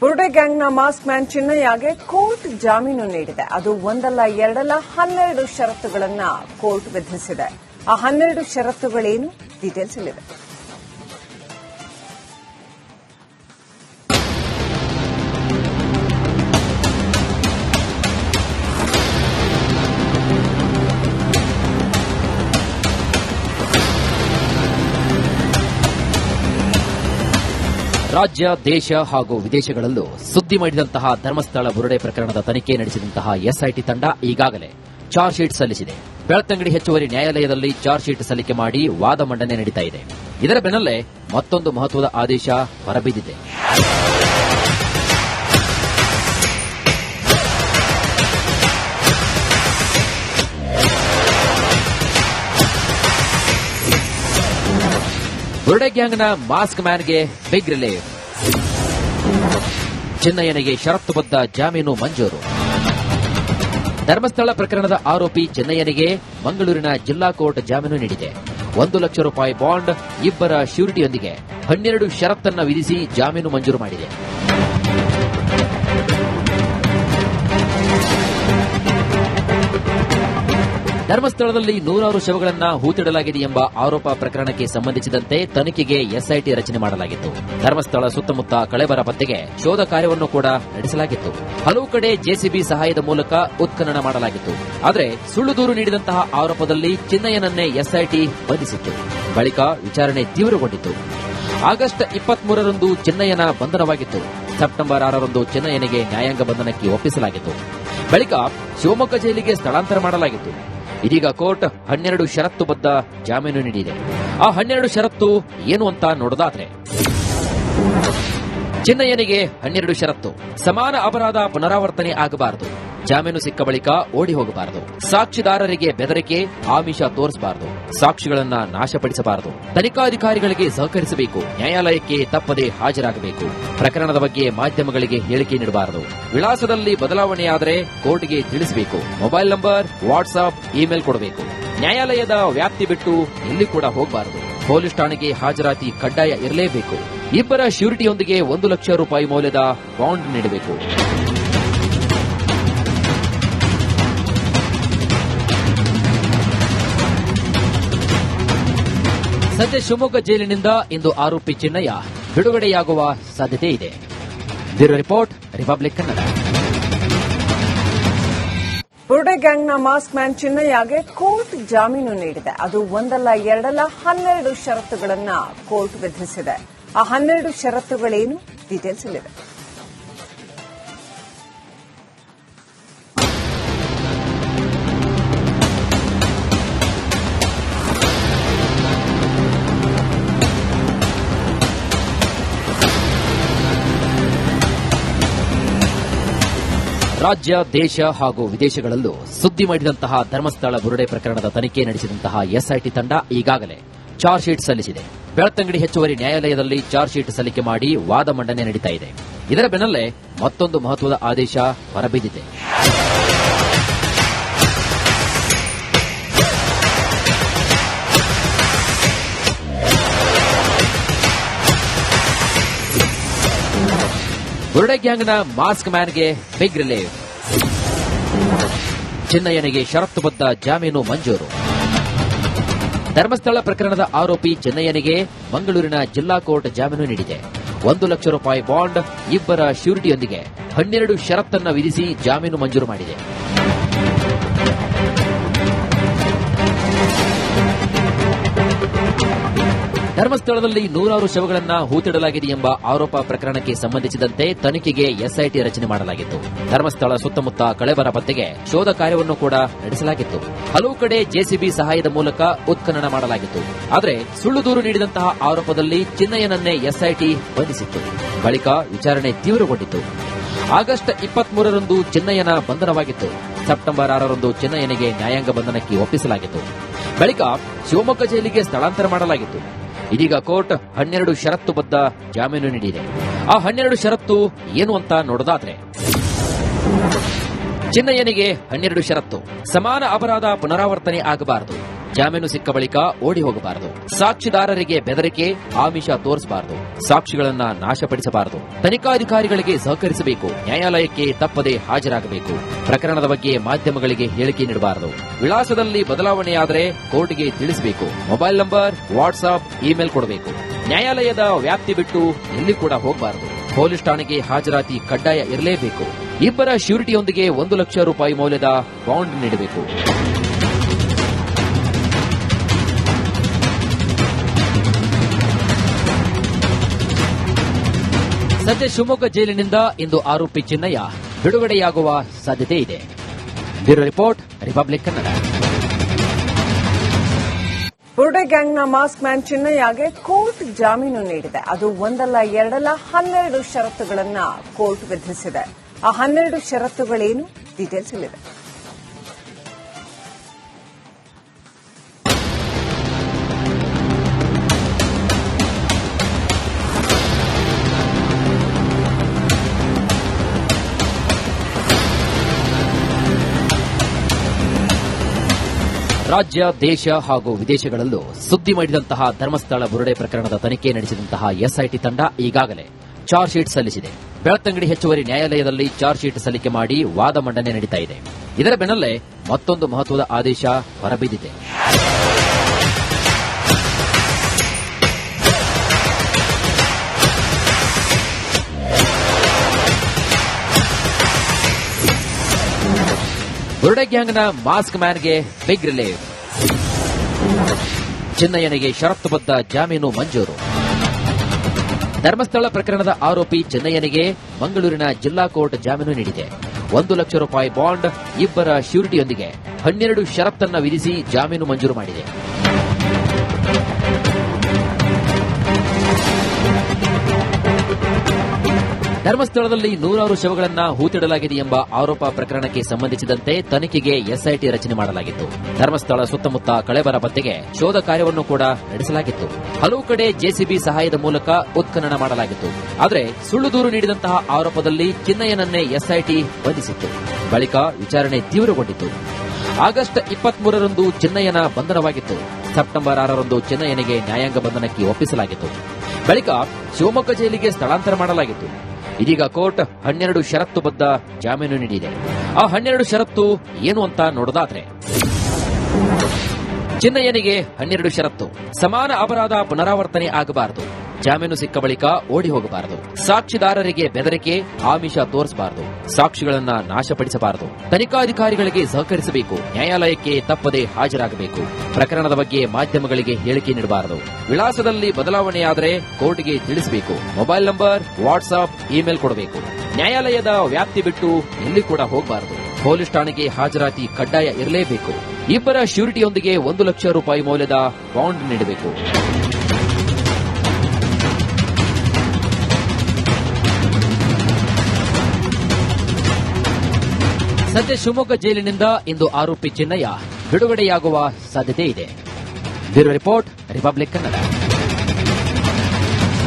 ಬುರುಡೆ ಗ್ಯಾಂಗ್ನ mask man ಚಿನ್ನಯ್ಯಗೆ court ಜಾಮೀನು ನೀಡಿದೆ. ಅದು ಒಂದಲ್ಲ, ಎರಡಲ್ಲ, ಹನ್ನೆರಡು ಷರತ್ತುಗಳನ್ನು ಕೋರ್ಟ್ ವಿಧಿಸಿದೆ. ಆ ಹನ್ನೆರಡು ಷರತ್ತುಗಳೇನು? ಡೀಟೇಲ್ಸ್ ಇಲ್ಲಿದೆ. ರಾಜ್ಯ, ದೇಶ ಹಾಗೂ ವಿದೇಶಗಳಲ್ಲೂ ಸುದ್ದಿ ಮಾಡಿದಂತಹ ಧರ್ಮಸ್ಥಳ ಬುರುಡೆ ಪ್ರಕರಣದ ತನಿಖೆ ನಡೆಸಿದಂತಹ ಎಸ್ಐಟಿ ತಂಡ ಈಗಾಗಲೇ ಚಾರ್ಜ್ ಶೀಟ್ ಸಲ್ಲಿಸಿದೆ. ಬೆಳ್ತಂಗಡಿ ಹೆಚ್ಚುವರಿ ನ್ಯಾಯಾಲಯದಲ್ಲಿ ಚಾರ್ಜ್ ಶೀಟ್ ಸಲ್ಲಿಕೆ ಮಾಡಿ ವಾದ ಮಂಡನೆ ನಡೀತಾ ಇದೆ. ಇದರ ಬೆನ್ನಲ್ಲೇ ಮತ್ತೊಂದು ಮಹತ್ವದ ಆದೇಶ ಹೊರಬಿದ್ದಿದೆ. ನ ಮಾಸ್ಕ್ ಮ್ಯಾನ್ಗೆ ಬಿಗ್ ರಿಲೀಫ್. ಚೆನ್ನಯ್ಯನಿಗೆ ಷರತ್ತುಬದ್ಧ ಜಾಮೀನು ಮಂಜೂರು. ಧರ್ಮಸ್ಥಳ ಪ್ರಕರಣದ ಆರೋಪಿ ಚೆನ್ನಯ್ಯನಿಗೆ ಮಂಗಳೂರಿನ ಜಿಲ್ಲಾ ಕೋರ್ಟ್ ಜಾಮೀನು ನೀಡಿದೆ. ಒಂದು ಲಕ್ಷ ರೂಪಾಯಿ ಬಾಂಡ್ ಇಬ್ಬರ ಶ್ಯೂರಿಟಿಯೊಂದಿಗೆ ಹನ್ನೆರಡು ಷರತ್ತನ್ನು ವಿಧಿಸಿ ಜಾಮೀನು ಮಂಜೂರು ಮಾಡಿದೆ. ಧರ್ಮಸ್ಥಳದಲ್ಲಿ ನೂರಾರು ಶವಗಳನ್ನು ಹೂತಿಡಲಾಗಿದೆ ಎಂಬ ಆರೋಪ ಪ್ರಕರಣಕ್ಕೆ ಸಂಬಂಧಿಸಿದಂತೆ ತನಿಖೆಗೆ ಎಸ್ಐಟಿ ರಚನೆ ಮಾಡಲಾಗಿತ್ತು. ಧರ್ಮಸ್ಥಳ ಸುತ್ತಮುತ್ತ ಕಳೆಬರ ಪತ್ತೆಗೆ ಶೋಧ ಕಾರ್ಯವನ್ನು ಕೂಡ ನಡೆಸಲಾಗಿತ್ತು. ಹಲವು ಕಡೆ ಜೆಸಿಬಿ ಸಹಾಯದ ಮೂಲಕ ಉತ್ಖನನ ಮಾಡಲಾಗಿತ್ತು. ಆದರೆ ಸುಳ್ಳು ದೂರು ನೀಡಿದಂತಹ ಆರೋಪದಲ್ಲಿ ಚಿನ್ನಯ್ಯನನ್ನೇ ಎಸ್ಐಟಿ ಬಂಧಿಸಿತ್ತು. ಬಳಿಕ ವಿಚಾರಣೆ ತೀವ್ರಗೊಂಡಿತ್ತು. ಆಗಸ್ಟ್ ಇಪ್ಪತ್ಮೂರರಂದು ಚಿನ್ನಯ್ಯನ ಬಂಧನವಾಗಿತ್ತು. ಸೆಪ್ಟೆಂಬರ್ ಆರರಂದು ಚಿನ್ನಯ್ಯನಿಗೆ ನ್ಯಾಯಾಂಗ ಬಂಧನಕ್ಕೆ ಒಪ್ಪಿಸಲಾಗಿತ್ತು. ಬಳಿಕ ಶಿವಮೊಗ್ಗ ಜೈಲಿಗೆ ಸ್ಥಳಾಂತರ ಮಾಡಲಾಗಿತ್ತು. ಇದೀಗ ಕೋರ್ಟ್ ಹನ್ನೆರಡು ಷರತ್ತುಬದ್ಧ ಜಾಮೀನು ನೀಡಿದೆ. ಆ ಹನ್ನೆರಡು ಷರತ್ತು ಏನು ಅಂತ ನೋಡೋದಾದ್ರೆ, ಚಿನ್ನಯ್ಯನಿಗೆ ಹನ್ನೆರಡು ಷರತ್ತು. ಸಮಾನ ಅಪರಾಧ ಪುನರಾವರ್ತನೆ ಆಗಬಾರದು. ಜಾಮೀನು ಸಿಕ್ಕ ಬಳಿಕ ಓಡಿ ಹೋಗಬಾರದು. ಸಾಕ್ಷಿದಾರರಿಗೆ ಬೆದರಿಕೆ, ಆಮಿಷ ತೋರಿಸಬಾರದು. ಸಾಕ್ಷಿಗಳನ್ನ ನಾಶಪಡಿಸಬಾರದು. ತನಿಖಾಧಿಕಾರಿಗಳಿಗೆ ಸಹಕರಿಸಬೇಕು. ನ್ಯಾಯಾಲಯಕ್ಕೆ ತಪ್ಪದೆ ಹಾಜರಾಗಬೇಕು. ಪ್ರಕರಣದ ಬಗ್ಗೆ ಮಾಧ್ಯಮಗಳಿಗೆ ಹೇಳಿಕೆ ನೀಡಬಾರದು. ವಿಳಾಸದಲ್ಲಿ ಬದಲಾವಣೆಯಾದರೆ ಕೋರ್ಟ್ಗೆ ತಿಳಿಸಬೇಕು. ಮೊಬೈಲ್ ನಂಬರ್ ವಾಟ್ಸ್ಆಪ್ ಇಮೇಲ್ ಕೊಡಬೇಕು. ನ್ಯಾಯಾಲಯದ ವ್ಯಾಪ್ತಿ ಬಿಟ್ಟು ಎಲ್ಲಿ ಕೂಡ ಹೋಗಬಾರದು. ಪೊಲೀಸ್ ಠಾಣೆಗೆ ಹಾಜರಾತಿ ಕಡ್ಡಾಯ ಇರಲೇಬೇಕು. ಇಬ್ಬರ ಶ್ಯೂರಿಟಿಯೊಂದಿಗೆ ಒಂದು ಲಕ್ಷ ರೂಪಾಯಿ ಮೌಲ್ಯದ ಬಾಂಡ್ ನೀಡಬೇಕು. ಸದ್ಯ ಶಿವಮೊಗ್ಗ ಜೈಲಿನಿಂದ ಇಂದು ಆರೋಪಿ ಚಿನ್ನಯ್ಯ ಬಿಡುಗಡೆಯಾಗುವ ಸಾಧ್ಯತೆ ಇದೆ. Bureau report, Republic Kannada. ಬುರುಡೆ ಗ್ಯಾಂಗ್ನ ಮಾಸ್ಕ್ ಮ್ಯಾನ್ ಚಿನ್ನಯ್ಯಗೆ ಕೋರ್ಟ್ ಜಾಮೀನು ನೀಡಿದೆ. ಅದು ಒಂದಲ್ಲ, ಎರಡಲ್ಲ, ಹನ್ನೆರಡು ಷರತ್ತುಗಳನ್ನು ಕೋರ್ಟ್ ವಿಧಿಸಿದೆ. ಆ ಹನ್ನೆರಡು ಷರತ್ತುಗಳೇನು? ಡೀಟೇಲ್ಸ್ ಇಲ್ಲಿದೆ ರಾಜ್ಯ, ದೇಶ ಹಾಗೂ ವಿದೇಶಗಳಲ್ಲೂ ಸುದ್ದಿ ಮಾಡಿದಂತಹ ಧರ್ಮಸ್ಥಳ ಬುರುಡೆ ಪ್ರಕರಣದ ತನಿಖೆ ನಡೆಸಿದಂತಹ ಎಸ್ಐಟಿ ತಂಡ ಈಗಾಗಲೇ ಚಾರ್ಜ್ ಶೀಟ್ ಸಲ್ಲಿಸಿದೆ. ಬೆಳ್ತಂಗಡಿ ಹೆಚ್ಚುವರಿ ನ್ಯಾಯಾಲಯದಲ್ಲಿ ಚಾರ್ಜ್ ಶೀಟ್ ಸಲ್ಲಿಕೆ ಮಾಡಿ ವಾದ ಮಂಡನೆ ನಡೀತಾ ಇದೆ. ಇದರ ಬೆನ್ನಲ್ಲೇ ಮತ್ತೊಂದು ಮಹತ್ವದ ಆದೇಶ ಹೊರಬಿದ್ದಿದೆ. ಬುರುಡೆ ಗ್ಯಾಂಗ್ನ ಮಾಸ್ಕ್ ಮ್ಯಾನ್ಗೆ ಬಿಗ್ ರಿಲೀಫ್. ಚೆನ್ನಯ್ಯನಿಗೆ ಷರತ್ತುಬದ್ಧ ಜಾಮೀನು ಮಂಜೂರು. ಧರ್ಮಸ್ಥಳ ಪ್ರಕರಣದ ಆರೋಪಿ ಚೆನ್ನಯ್ಯನಿಗೆ ಮಂಗಳೂರಿನ ಜಿಲ್ಲಾ ಕೋರ್ಟ್ ಜಾಮೀನು ನೀಡಿದೆ. ಒಂದು ಲಕ್ಷ ರೂಪಾಯಿ ಬಾಂಡ್ ಇಬ್ಬರ ಶ್ಯೂರಿಟಿಯೊಂದಿಗೆ ಹನ್ನೆರಡು ಷರತ್ತನ್ನು ವಿಧಿಸಿ ಜಾಮೀನು ಮಂಜೂರು ಮಾಡಿದೆ. ಧರ್ಮಸ್ಥಳದಲ್ಲಿ ನೂರಾರು ಶವಗಳನ್ನ ಹೂತಿಡಲಾಗಿದೆ ಎಂಬ ಆರೋಪ ಪ್ರಕರಣಕ್ಕೆ ಸಂಬಂಧಿಸಿದಂತೆ ತನಿಖೆಗೆ ಎಸ್ಐಟಿ ರಚನೆ ಮಾಡಲಾಗಿತ್ತು. ಧರ್ಮಸ್ಥಳ ಸುತ್ತಮುತ್ತ ಕಳೆಬರ ಪತ್ತೆಗೆ ಶೋಧ ಕಾರ್ಯವನ್ನು ಕೂಡ ನಡೆಸಲಾಗಿತ್ತು. ಹಲವು ಕಡೆ ಜೆಸಿಬಿ ಸಹಾಯದ ಮೂಲಕ ಉತ್ಖನನ ಮಾಡಲಾಗಿತ್ತು. ಆದರೆ ಸುಳ್ಳು ದೂರು ನೀಡಿದಂತಹ ಆರೋಪದಲ್ಲಿ ಚಿನ್ನಯ್ಯನನ್ನೇ ಎಸ್ಐಟಿ ಬಂಧಿಸಿತ್ತು. ಬಳಿಕ ವಿಚಾರಣೆ ತೀವ್ರಗೊಂಡಿತು ಆಗಸ್ಟ್ ಇಪ್ಪತ್ಮೂರರಂದು ಚಿನ್ನಯ್ಯನ ಬಂಧನವಾಗಿತ್ತು. ಸೆಪ್ಟೆಂಬರ್ ಆರರಂದು ಚಿನ್ನಯ್ಯನಿಗೆ ನ್ಯಾಯಾಂಗ ಬಂಧನಕ್ಕೆ ಒಪ್ಪಿಸಲಾಗಿತ್ತು. ಬಳಿಕ ಶಿವಮೊಗ್ಗ ಜೈಲಿಗೆ ಸ್ಥಳಾಂತರ ಮಾಡಲಾಗಿತ್ತು. ಇದೀಗ ಕೋರ್ಟ್ ಹನ್ನೆರಡು ಷರತ್ತು ಬದ್ಧ ಜಾಮೀನು ನೀಡಿದೆ. ಆ ಹನ್ನೆರಡು ಷರತ್ತು ಏನು ಅಂತ ನೋಡೋದಾದ್ರೆ, ಚಿನ್ನಯ್ಯನಿಗೆ ಹನ್ನೆರಡು ಷರತ್ತು. ಸಮಾನ ಅಪರಾಧ ಪುನರಾವರ್ತನೆ ಆಗಬಾರದು. ಜಾಮೀನು ಸಿಕ್ಕ ಬಳಿಕ ಓಡಿ ಹೋಗಬಾರದು. ಸಾಕ್ಷಿದಾರರಿಗೆ ಬೆದರಿಕೆ, ಆಮಿಷ ತೋರಿಸಬಾರದು. ಸಾಕ್ಷಿಗಳನ್ನ ನಾಶಪಡಿಸಬಾರದು. ತನಿಖಾಧಿಕಾರಿಗಳಿಗೆ ಸಹಕರಿಸಬೇಕು. ನ್ಯಾಯಾಲಯಕ್ಕೆ ತಪ್ಪದೆ ಹಾಜರಾಗಬೇಕು. ಪ್ರಕರಣದ ಬಗ್ಗೆ ಮಾಧ್ಯಮಗಳಿಗೆ ಹೇಳಿಕೆ ನೀಡಬಾರದು. ವಿಳಾಸದಲ್ಲಿ ಬದಲಾವಣೆಯಾದರೆ ಕೋರ್ಟ್ಗೆ ತಿಳಿಸಬೇಕು. ಮೊಬೈಲ್ ನಂಬರ್ ವಾಟ್ಸ್ಆಪ್ ಇಮೇಲ್ ಕೊಡಬೇಕು. ನ್ಯಾಯಾಲಯದ ವ್ಯಾಪ್ತಿ ಬಿಟ್ಟು ಎಲ್ಲಿ ಕೂಡ ಹೋಗಬಾರದು. ಪೊಲೀಸ್ ಠಾಣೆಗೆ ಹಾಜರಾತಿ ಕಡ್ಡಾಯ ಇರಲೇಬೇಕು. ಇಬ್ಬರ ಶ್ಯೂರಿಟಿಯೊಂದಿಗೆ ಒಂದು ಲಕ್ಷ ರೂಪಾಯಿ ಮೌಲ್ಯದ ಬಾಂಡ್ ನೀಡಬೇಕು. ಸದ್ಯ ಶಿವಮೊಗ್ಗ ಜೈಲಿನಿಂದ ಇಂದು ಆರೋಪಿ ಚಿನ್ನಯ್ಯ ಬಿಡುಗಡೆಯಾಗುವ ಸಾಧ್ಯತೆ ಇದೆ. Bureau report, Republic Kannada. ಬುರ್ಡೆ ಗ್ಯಾಂಗ್ನ ಮಾಸ್ಕ್ ಮ್ಯಾನ್ ಚಿನ್ನಯ್ಯಗೆ ಕೋರ್ಟ್ ಜಾಮೀನು ನೀಡಿದೆ. ಅದು ಒಂದಲ್ಲ, ಎರಡಲ್ಲ, ಹನ್ನೆರಡು ಷರತ್ತುಗಳನ್ನ ಕೋರ್ಟ್ ವಿಧಿಸಿದೆ. ಆ ಹನ್ನೆರಡು ಷರತ್ತುಗಳೇನು? ಡೀಟೇಲ್ಸ್ ಇಲ್ಲಿದೆ. ರಾಜ್ಯ, ದೇಶ ಹಾಗೂ ವಿದೇಶಗಳಲ್ಲೂ ಸುದ್ದಿ ಮಾಡಿದಂತಹ ಧರ್ಮಸ್ಥಳ ಬುರುಡೆ ಪ್ರಕರಣದ ತನಿಖೆ ನಡೆಸಿದಂತಹ ಎಸ್ಐಟಿ ತಂಡ ಈಗಾಗಲೇ ಚಾರ್ಜ್ ಶೀಟ್ ಸಲ್ಲಿಸಿದೆ. ಬೆಳತಂಗಡಿ ಹೆಚ್ಚುವರಿ ನ್ಯಾಯಾಲಯದಲ್ಲಿ ಚಾರ್ಜ್ ಶೀಟ್ ಸಲ್ಲಿಕೆ ಮಾಡಿ ವಾದ ಮಂಡನೆ ನಡೀತಾ ಇದೆ. ಇದರ ಬೆನ್ನಲ್ಲೇ ಮತ್ತೊಂದು ಮಹತ್ವದ ಆದೇಶ ಹೊರಬಿದ್ದಿದೆ. ಬುರುಡೆ ಗ್ಯಾಂಗ್ನ ಮಾಸ್ಕ್ ಮ್ಯಾನ್ಗೆ ಬಿಗ್ ರಿಲೀಫ್. ಚೆನ್ನಯ್ಯನಿಗೆ ಷರತ್ತುಬದ್ಧ ಜಾಮೀನು ಮಂಜೂರು. ಧರ್ಮಸ್ಥಳ ಪ್ರಕರಣದ ಆರೋಪಿ ಚೆನ್ನಯ್ಯನಿಗೆ ಮಂಗಳೂರಿನ ಜಿಲ್ಲಾ ಕೋರ್ಟ್ ಜಾಮೀನು ನೀಡಿದೆ. ಒಂದು ಲಕ್ಷ ರೂಪಾಯಿ ಬಾಂಡ್ ಇಬ್ಬರ ಶ್ಯೂರಿಟಿಯೊಂದಿಗೆ ಹನ್ನೆರಡು ಷರತ್ತನ್ನ ವಿಧಿಸಿ ಜಾಮೀನು ಮಂಜೂರು ಮಾಡಿದೆ. ಧರ್ಮಸ್ಥಳದಲ್ಲಿ ನೂರಾರು ಶವಗಳನ್ನ ಹೂತಿಡಲಾಗಿದೆ ಎಂಬ ಆರೋಪ ಪ್ರಕರಣಕ್ಕೆ ಸಂಬಂಧಿಸಿದಂತೆ ತನಿಖೆಗೆ ಎಸ್ಐಟಿ ರಚನೆ ಮಾಡಲಾಗಿತ್ತು. ಧರ್ಮಸ್ಥಳ ಸುತ್ತಮುತ್ತ ಕಳೆಬರ ಪತ್ತೆಗೆ ಶೋಧ ಕಾರ್ಯವನ್ನು ಕೂಡ ನಡೆಸಲಾಗಿತ್ತು. ಹಲವು ಕಡೆ ಜೆಸಿಬಿ ಸಹಾಯದ ಮೂಲಕ ಉತ್ಖನನ ಮಾಡಲಾಗಿತ್ತು. ಆದರೆ ಸುಳ್ಳು ದೂರು ನೀಡಿದಂತಹ ಆರೋಪದಲ್ಲಿ ಚಿನ್ನಯ್ಯನನ್ನೇ ಎಸ್ಐಟಿ ಬಂಧಿಸಿತ್ತು. ಬಳಿಕ ವಿಚಾರಣೆ ತೀವ್ರಗೊಂಡಿತ್ತು. ಆಗಸ್ಟ್ ಇಪ್ಪತ್ಮೂರರಂದು ಚಿನ್ನಯ್ಯನ ಬಂಧನವಾಗಿತ್ತು. ಸೆಪ್ಟೆಂಬರ್ ಆರರಂದು ಚಿನ್ನಯ್ಯನಿಗೆ ನ್ಯಾಯಾಂಗ ಬಂಧನಕ್ಕೆ ಒಪ್ಪಿಸಲಾಗಿತ್ತು. ಬಳಿಕ ಶಿವಮೊಗ್ಗ ಜೈಲಿಗೆ ಸ್ಥಳಾಂತರ ಮಾಡಲಾಗಿತ್ತು. ಇದೀಗ ಕೋರ್ಟ್ ಹನ್ನೆರಡು ಷರತ್ತು ಬದ್ಧ ಜಾಮೀನು ನೀಡಿದೆ. ಆ ಹನ್ನೆರಡು ಷರತ್ತು ಏನು ಅಂತ ನೋಡೋದಾದ್ರೆ ಚಿನ್ನಯ್ಯನಿಗೆ ಹನ್ನೆರಡು ಷರತ್ತು. ಸಮಾನ ಅಪರಾಧ ಪುನರಾವರ್ತನೆ ಆಗಬಾರದು. ಜಾಮೀನು ಸಿಕ್ಕ ಬಳಿಕ ಓಡಿ ಹೋಗಬಾರದು. ಸಾಕ್ಷಿದಾರರಿಗೆ ಬೆದರಿಕೆ, ಆಮಿಷ ತೋರಿಸಬಾರದು. ಸಾಕ್ಷಿಗಳನ್ನ ನಾಶಪಡಿಸಬಾರದು. ತನಿಖಾಧಿಕಾರಿಗಳಿಗೆ ಸಹಕರಿಸಬೇಕು. ನ್ಯಾಯಾಲಯಕ್ಕೆ ತಪ್ಪದೆ ಹಾಜರಾಗಬೇಕು. ಪ್ರಕರಣದ ಬಗ್ಗೆ ಮಾಧ್ಯಮಗಳಿಗೆ ಹೇಳಿಕೆ ನೀಡಬಾರದು. ವಿಳಾಸದಲ್ಲಿ ಬದಲಾವಣೆಯಾದರೆ ಕೋರ್ಟ್ಗೆ ತಿಳಿಸಬೇಕು. ಮೊಬೈಲ್ ನಂಬರ್ ವಾಟ್ಸ್ಆಪ್ ಇಮೇಲ್ ಕೊಡಬೇಕು. ನ್ಯಾಯಾಲಯದ ವ್ಯಾಪ್ತಿ ಬಿಟ್ಟು ಎಲ್ಲಿ ಕೂಡ ಹೋಗಬಾರದು. ಪೊಲೀಸ್ ಠಾಣೆಗೆ ಹಾಜರಾತಿ ಕಡ್ಡಾಯ ಇರಲೇಬೇಕು. ಇಬ್ಬರ ಶ್ಯೂರಿಟಿಯೊಂದಿಗೆ ಒಂದು ಲಕ್ಷ ರೂಪಾಯಿ ಮೌಲ್ಯದ ಬಾಂಡ್ ನೀಡಬೇಕು. ಸದ್ಯ ಶಿವಮೊಗ್ಗ ಜೈಲಿನಿಂದ ಇಂದು ಆರೋಪಿ ಚಿನ್ನಯ್ಯ ಬಿಡುಗಡೆಯಾಗುವ ಸಾಧ್ಯತೆ ಇದೆ. Bureau report Republic Kannada.